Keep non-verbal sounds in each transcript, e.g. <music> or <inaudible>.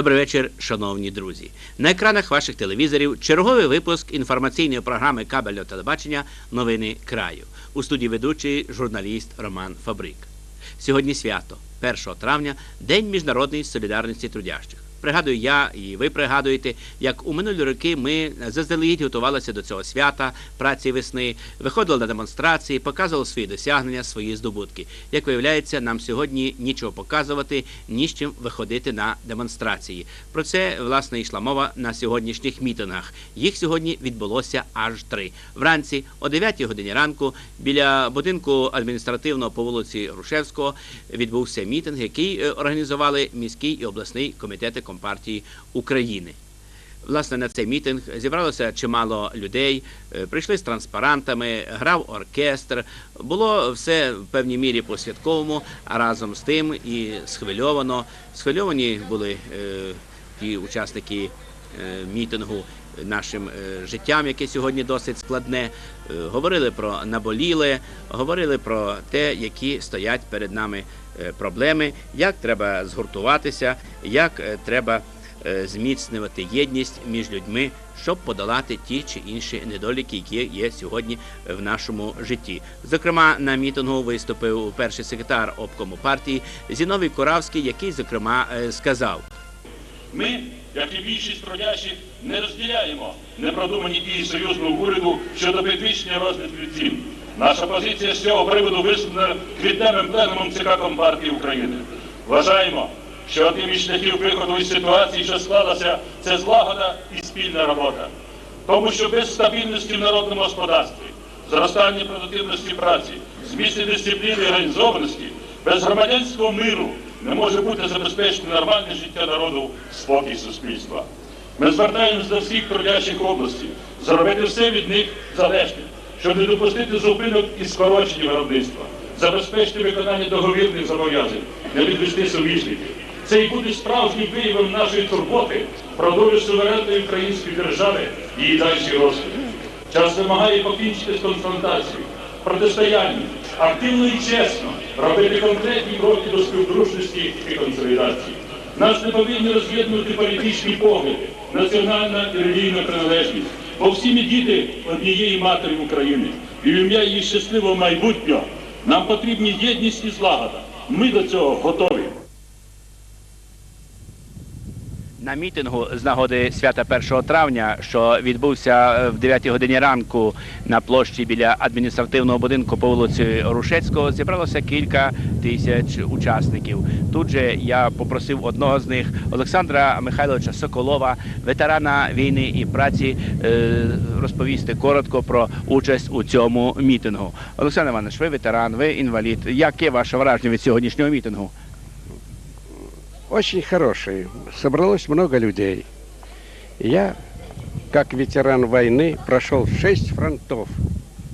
Добрий вечір, шановні друзі. На екранах ваших телевізорів черговий випуск інформаційної програми кабельного телебачення Новини краю. У студії ведучий журналіст Роман Фабрик. Сьогодні свято, 1 травня, День міжнародної солідарності трудящих. Пригадую я і ви пригадуєте, як у минулі роки ми заздалегідь готувалися до цього свята праці весни, виходили на демонстрації, показували свої досягнення, свої здобутки. Як виявляється, нам сьогодні нічого показувати, ні з чим виходити на демонстрації. Про це власне йшла мова на сьогоднішніх мітингах. Їх сьогодні відбулося аж три. Вранці о 9 годині ранку біля будинку адміністративного по вулиці Грушевського відбувся мітинг, який е, організували міський і обласний комітети Компартії України. Власне, на цей мітинг зібралося чимало людей, е, прийшли з транспарантами, грав оркестр. Було все в певній мірі по-святковому, а разом з тим і схвильовано. Схвильовані були е, ті учасники е, мітингу нашим життям, яке сьогодні досить складне. Говорили про наболіле, говорили про те, які стоять перед нами проблеми, як треба згуртуватися, як е, треба е, зміцнювати єдність між людьми, щоб подолати ті чи інші недоліки, які є сьогодні в нашому житті. Зокрема, на мітингу виступив перший секретар обкому партії Зіновій Коравський, який зокрема е, сказав. Ми, як і більшість трудящих, не розділяємо непродумані дії союзного уряду щодо підвищення розвитку цін. Наша позиція з цього приводу висунена квітневим пленумом ЦК Компартії України. Вважаємо, що одним із шляхів виходу із ситуації, що склалася, це злагода і спільна робота. Тому що без стабільності в народному господарстві, зростання продуктивності праці, зміцнення дисципліни і організованості, без громадянського миру не може бути забезпечено нормальне життя народу, спокій суспільства. Ми звертаємось до всіх трудящих областей, зробити все від них залежне, щоб не допустити зупинок і скорочення виробництва, забезпечити виконання договірних зобов'язань, не відвести суміжників. Це і буде справжнім виявом нашої турботи про долю суверенної української держави і її дальший розвиток. Час вимагає покінчити з конфронтацією, протистоянням, активно і чесно робити конкретні кроки до співдружності і консолідації. Нас не повинні роз'єднувати політичні погляди, національна і релігійна приналежність, бо всі ми діти однієї матері України. І в ім'я її щасливого майбутнього нам потрібні єдність і злагода. Ми до цього готові. На мітингу з нагоди свята 1 травня, що відбувся е, в 9 годині ранку на площі біля адміністративного будинку по вулиці Рушецького, зібралося кілька тисяч учасників. Тут же я попросив одного з них, Олександра Михайловича Соколова, ветерана війни і праці, е, розповісти коротко про участь у цьому мітингу. Олександр Іванович, ви ветеран, ви інвалід. Яке ваше враження від сьогоднішнього мітингу? Очень хороший. Собралось много людей. Я, как ветеран войны, прошел шесть фронтов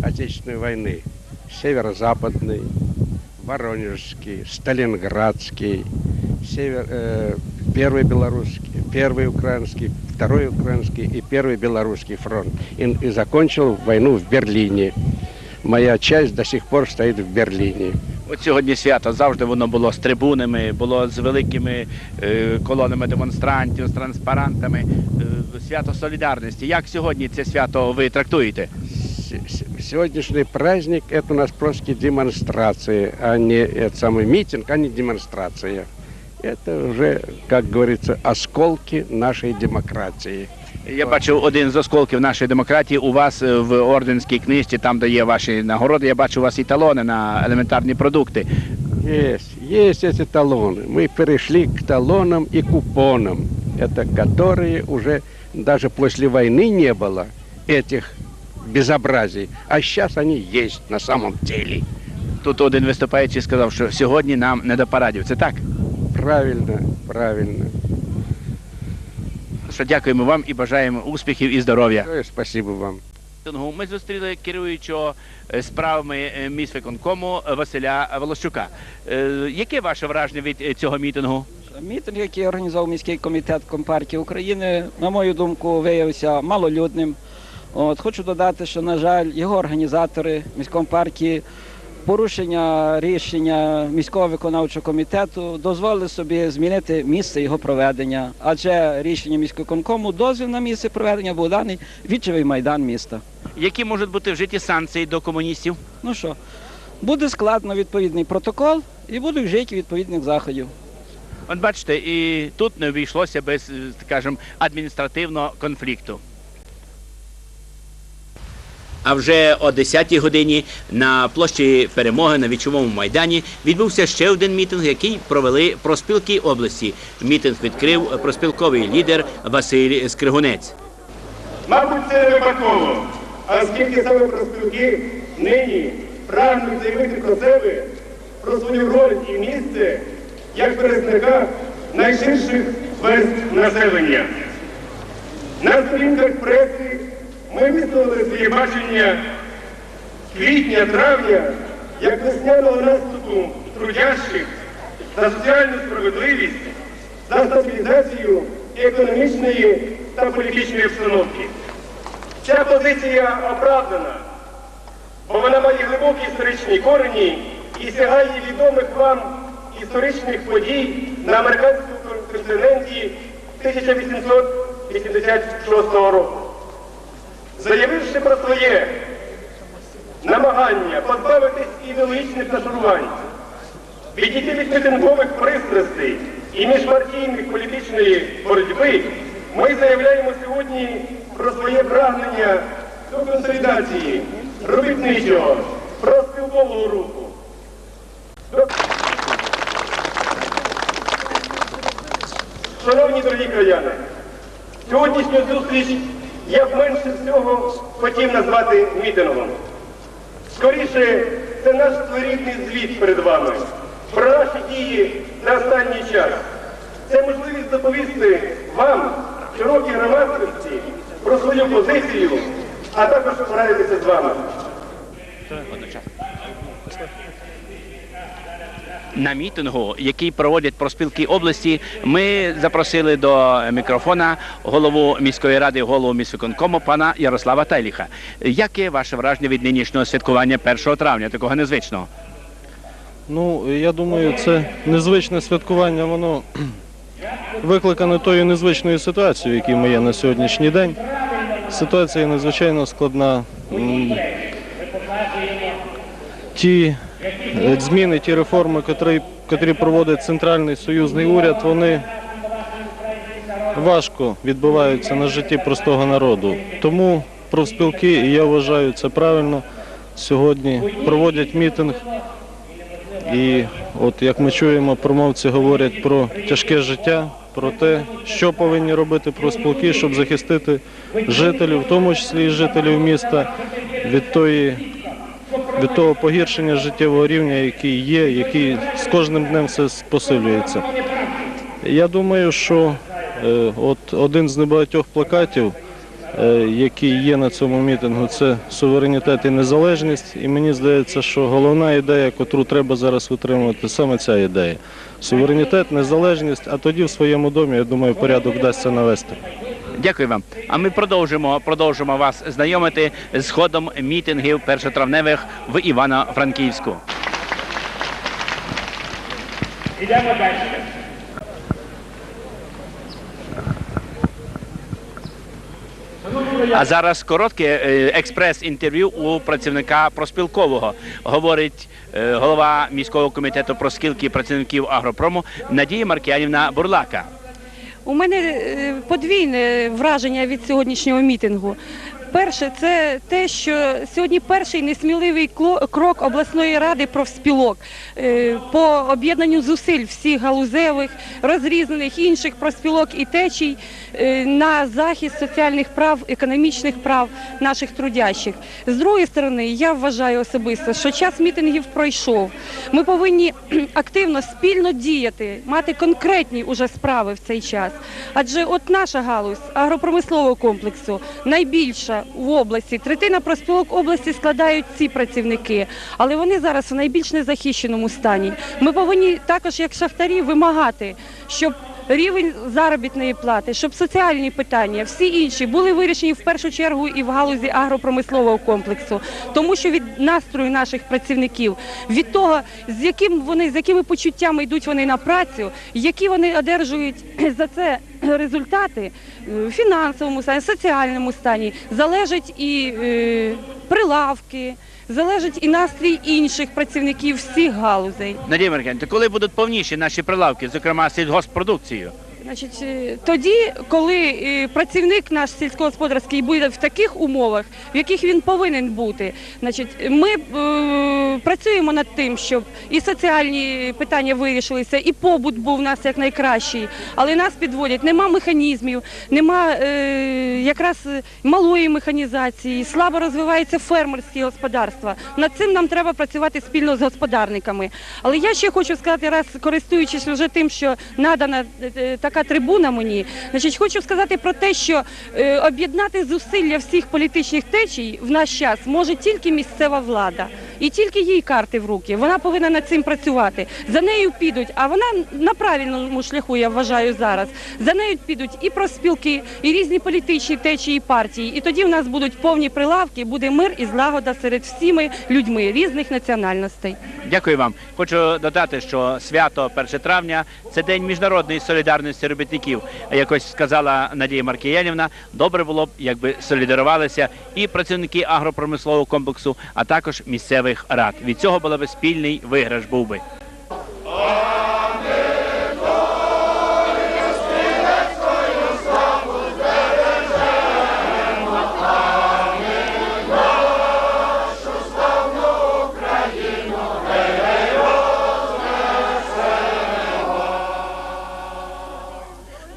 Отечественной войны. Северо-западный, Воронежский, Сталинградский, север, э, первый белорусский, первый украинский, второй украинский и первый белорусский фронт. И, и закончил войну в Берлине. Моя часть до сих пор стоит в Берлине. От сьогодні свято завжди воно було з трибунами, було з великими е, колонами демонстрантів, з транспарантами. Е, свято солідарності. Як сьогодні це свято ви трактуєте? С- с- Сегодняшний праздник это у нас просто демонстрации, а не это самый митинг, а не демонстрация. Это уже, как говорится, осколки нашей демократии. Я бачу один з осколків нашої демократії. У вас е, в орденській книжці, там де є ваші нагороди, я бачу у вас і талони на елементарні продукти. Есть, есть эти талоны. Мы перешли к талонам и купонам. Это которые уже даже после войны не было этих безобразий. А сейчас они есть на самом деле. Тут один виступаючий сказав, що сьогодні нам не до парадів. Це так? Правильно, правильно. Що дякуємо вам і бажаємо успіхів і здоров'я. Спасибо вам. ми зустріли керуючого е, справами е, міськвиконкому Василя Волощука. Е, Яке ваше враження від е, цього мітингу? Мітинг, який організував міський комітет Компартії України, на мою думку, виявився малолюдним. От, хочу додати, що, на жаль, його організатори міської партії порушення рішення міського виконавчого комітету дозволили собі змінити місце його проведення, адже рішення міського дозвіл на місце проведення був даний вічевий майдан міста. Які можуть бути вжиті санкції до комуністів? Ну що, буде складно відповідний протокол і будуть вжиті відповідних заходів. От бачите, і тут не обійшлося без, е, скажімо, адміністративного конфлікту. А вже о 10-й годині на площі Перемоги на вічовому майдані відбувся ще один мітинг, який провели проспілки області. Мітинг відкрив проспілковий лідер Василь Скригунець. Мабуть, це не випадково, оскільки саме профспілки нині прагнуть заявити про себе, про свою роль і місце як березника найширших верств населення. На сторінках преси ми висловили своє бачення квітня-травня як весняного наступу трудящих за соціальну справедливість, за стабілізацію економічної та політичної обстановки. Ця позиція оправдана, бо вона має глибокі історичні корені і сягає відомих вам історичних подій на американському континенті 1886 року. Заявивши про своє намагання позбавитись ідеологічних нашарувань, відійти від мітингових пристрастей і міжпартійних політичної боротьби, ми заявляємо сьогодні про своє прагнення до консолідації робітничого, профспілкового руху. Шановні дорогі краяни, сьогоднішню зустріч я б менше всього хотів назвати мітингом. Скоріше, це наш своєрідний звіт перед вами про наші дії на останній час. Це можливість доповісти вам, широкій громадськості, про свою позицію, а також порадитися з вами. На мітингу, який проводять проспілки області, ми запросили до мікрофона голову міської ради, голову міськвиконкому пана Ярослава Тайліха. Яке ваше враження від нинішнього святкування 1 травня, такого незвичного? Ну, я думаю, це незвичне святкування, воно <clears throat> викликане тою незвичною ситуацією, в ми є на сьогоднішній день. Ситуація надзвичайно складна. Ті зміни, ті реформи, котрі, котрі проводить центральний союзний уряд, вони важко відбуваються на житті простого народу. Тому профспілки, і я вважаю це правильно, сьогодні проводять мітинг і от як ми чуємо, промовці говорять про тяжке життя, про те, що повинні робити профспілки, щоб захистити жителів, в тому числі і жителів міста, від тої. Від того погіршення життєвого рівня, який є, який з кожним днем все посилюється. Я думаю, що е, от один з небагатьох плакатів, е, який є на цьому мітингу, це суверенітет і незалежність. І мені здається, що головна ідея, яку треба зараз утримувати, саме ця ідея. Суверенітет, незалежність, а тоді в своєму домі, я думаю, порядок вдасться навести. Дякую вам. А ми продовжимо, продовжимо вас знайомити з ходом мітингів першотравневих в Івано-Франківську. Ідемо далі. А зараз коротке е, експрес-інтерв'ю у працівника проспілкового. Говорить е, голова міського комітету проскілки працівників агропрому Надія Маркіянівна Бурлака. У мене е, подвійне враження від сьогоднішнього мітингу. Перше, це те, що сьогодні перший несміливий крок обласної ради профспілок е, по об'єднанню зусиль всіх галузевих, розрізнених інших профспілок і течій е, на захист соціальних прав, економічних прав наших трудящих. З другої сторони, я вважаю особисто, що час мітингів пройшов. Ми повинні <clears throat> активно спільно діяти, мати конкретні уже справи в цей час. Адже от наша галузь агропромислового комплексу найбільша в області. Третина проспілок області складають ці працівники, але вони зараз в найбільш незахищеному стані. Ми повинні також, як шахтарі, вимагати, щоб рівень заробітної плати, щоб соціальні питання, всі інші були вирішені в першу чергу і в галузі агропромислового комплексу, тому що від настрою наших працівників, від того, з яким вони з якими почуттями йдуть вони на працю, які вони одержують <clears throat> за це <clears throat> результати е, в фінансовому стані, соціальному стані, залежать і е, прилавки, залежить і настрій інших працівників всіх галузей. Надія Маркенко, коли будуть повніші наші прилавки, зокрема сільгоспродукцією? Значить, е, тоді, коли е, працівник наш сільськогосподарський буде в таких умовах, в яких він повинен бути, значить, ми е, працюємо над тим, щоб і соціальні питання вирішилися, і побут був у нас як найкращий, але нас підводять. Нема механізмів, нема е, якраз малої механізації, слабо розвивається фермерські господарства. Над цим нам треба працювати спільно з господарниками. Але я ще хочу сказати, раз користуючись вже тим, що надана е, е, така трибуна мені, значить, хочу сказати про те, що е, об'єднати зусилля всіх політичних течій в наш час може тільки місцева влада. І тільки їй карти в руки. Вона повинна над цим працювати. За нею підуть, а вона на правильному шляху, я вважаю зараз. За нею підуть і профспілки, і різні політичні течії партії. І тоді в нас будуть повні прилавки, буде мир і злагода серед всіми людьми різних національностей. Дякую вам. Хочу додати, що свято 1 травня це день міжнародної солідарності робітників. Якось сказала Надія Маркіянівна, добре було б, якби солідарувалися і працівники агропромислового комплексу, а також місцевих рад. Від цього було би спільний виграш був би.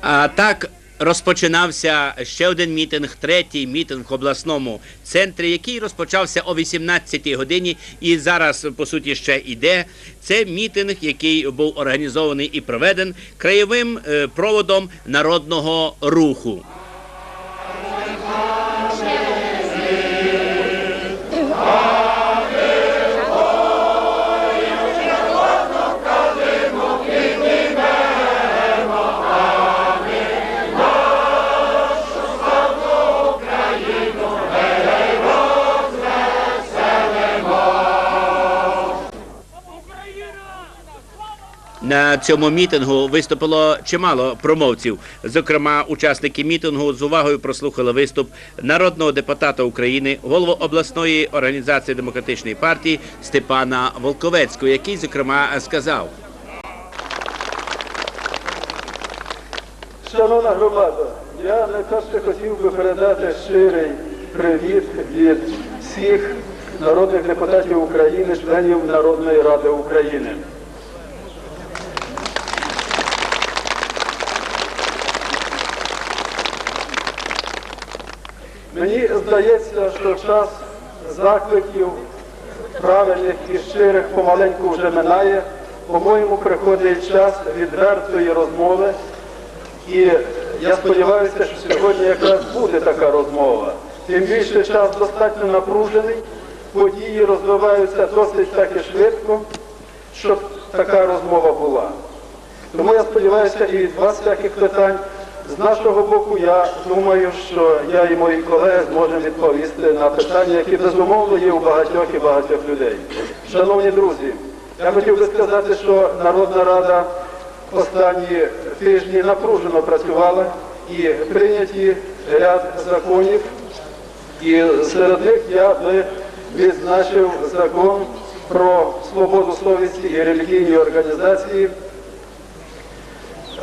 А так розпочинався ще один мітинг, третій мітинг в обласному центрі, який розпочався о 18-й годині і зараз, по суті, ще йде. Це мітинг, який був організований і проведен краєвим е, проводом народного руху. Цьому мітингу виступило чимало промовців. Зокрема, учасники мітингу з увагою прослухали виступ народного депутата України, голову обласної організації демократичної партії Степана Волковецького, який зокрема сказав. Шановна громада, я найперше хотів би передати щирий привіт від всіх народних депутатів України, членів Народної Ради України. Мені здається, що час закликів правильних і щирих помаленьку вже минає. По-моєму, приходить час відвертої розмови. І я сподіваюся, що сьогодні якраз буде така розмова. Тим більше час достатньо напружений, події розвиваються досить так і швидко, щоб така розмова була. Тому я сподіваюся і від вас всяких питань. З нашого боку, я думаю, що я і мої колеги зможемо відповісти на питання, які безумовно є у багатьох і багатьох людей. Шановні друзі, я хотів би сказати, що Народна Рада останні тижні напружено працювала і прийняті ряд законів. І серед них я би відзначив закон про свободу совісті і релігійні організації,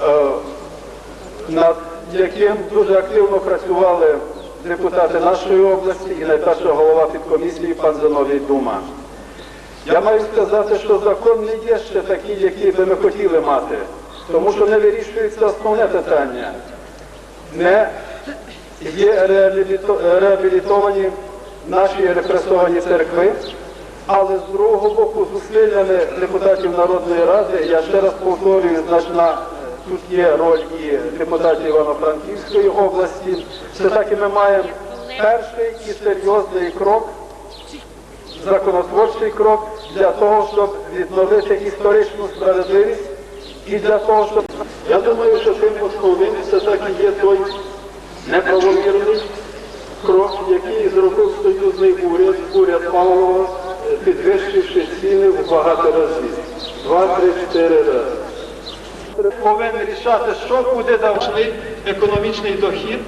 е, над яким дуже активно працювали депутати нашої області і найперше голова підкомісії пан Зиновій Дума. Я маю сказати, що закон не є ще такий, який би ми хотіли мати, тому що не вирішується основне питання. Не є реабілітовані наші репресовані церкви, але з другого боку, зусиллями депутатів Народної Ради, я ще раз повторюю, значна тут є роль і депутатів Івано-Франківської області. Все-таки ми маємо перший і серйозний крок законотворчий крок для того, щоб відновити історичну справедливість і для того, щоб я думаю, що тим московим це так і є той неправомірний крок, який зробив союзний уряд, уряд Павлова, підвищивши ціни в багато разів. Два, три, чотири рази. Повинен рішати, що куди давати економічний дохід.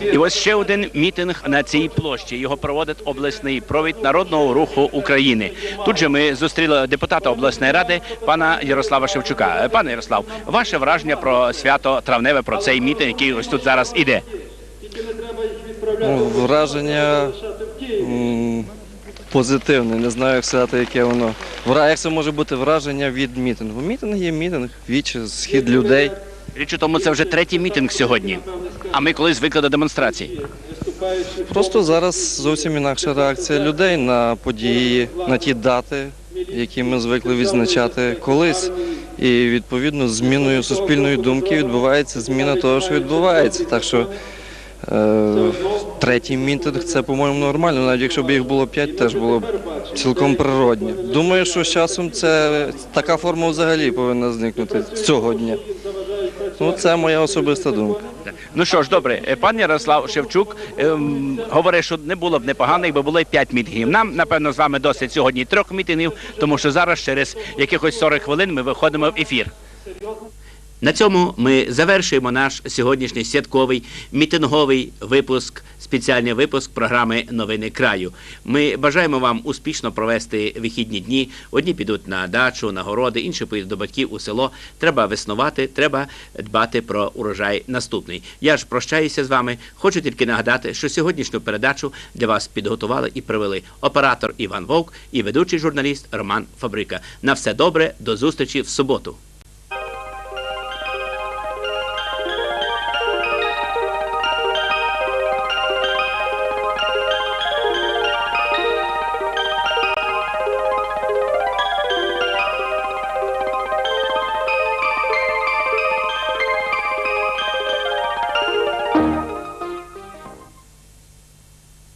І ось ще один мітинг на цій площі. Його проводить обласний провід народного руху України. Тут же ми зустріли депутата обласної ради пана Ярослава Шевчука. Е, Пане Ярослав, ваше враження про свято травневе, про цей мітинг, який ось тут зараз іде. Ну, враження позитивне. Не знаю, як сказати, яке воно. Як це може бути враження від мітингу? Мітинг є мітинг, віч, схід людей. Річ у тому, це вже третій мітинг сьогодні. А ми колись звикли до демонстрації. Просто зараз зовсім інакша реакція людей на події, на ті дати, які ми звикли відзначати колись. І відповідно з зміною суспільної думки відбувається зміна того, що відбувається. Так що е, третій мітинг це, по-моєму, нормально. Навіть якщо б їх було п'ять, теж було б цілком природньо. Думаю, що з часом це така форма взагалі повинна зникнути з цього дня. Ну, це моя особиста думка. Ну що ж, добре, Е, пан Ярослав Шевчук ем, говорить, що не було б непогано, якби було п'ять мітингів. Нам, напевно, з вами досить сьогодні трьох мітингів, тому що зараз через якихось 40 хвилин ми виходимо в ефір. На цьому ми завершуємо наш сьогоднішній святковий мітинговий випуск, спеціальний випуск програми Новини краю. Ми бажаємо вам успішно провести вихідні дні. Одні підуть на дачу, на городи, інші поїдуть до батьків у село. Треба веснувати, треба дбати про урожай наступний. Я ж прощаюся з вами. Хочу тільки нагадати, що сьогоднішню передачу для вас підготували і провели оператор Іван Вовк і ведучий журналіст Роман Фабрика. На все добре, до зустрічі в суботу.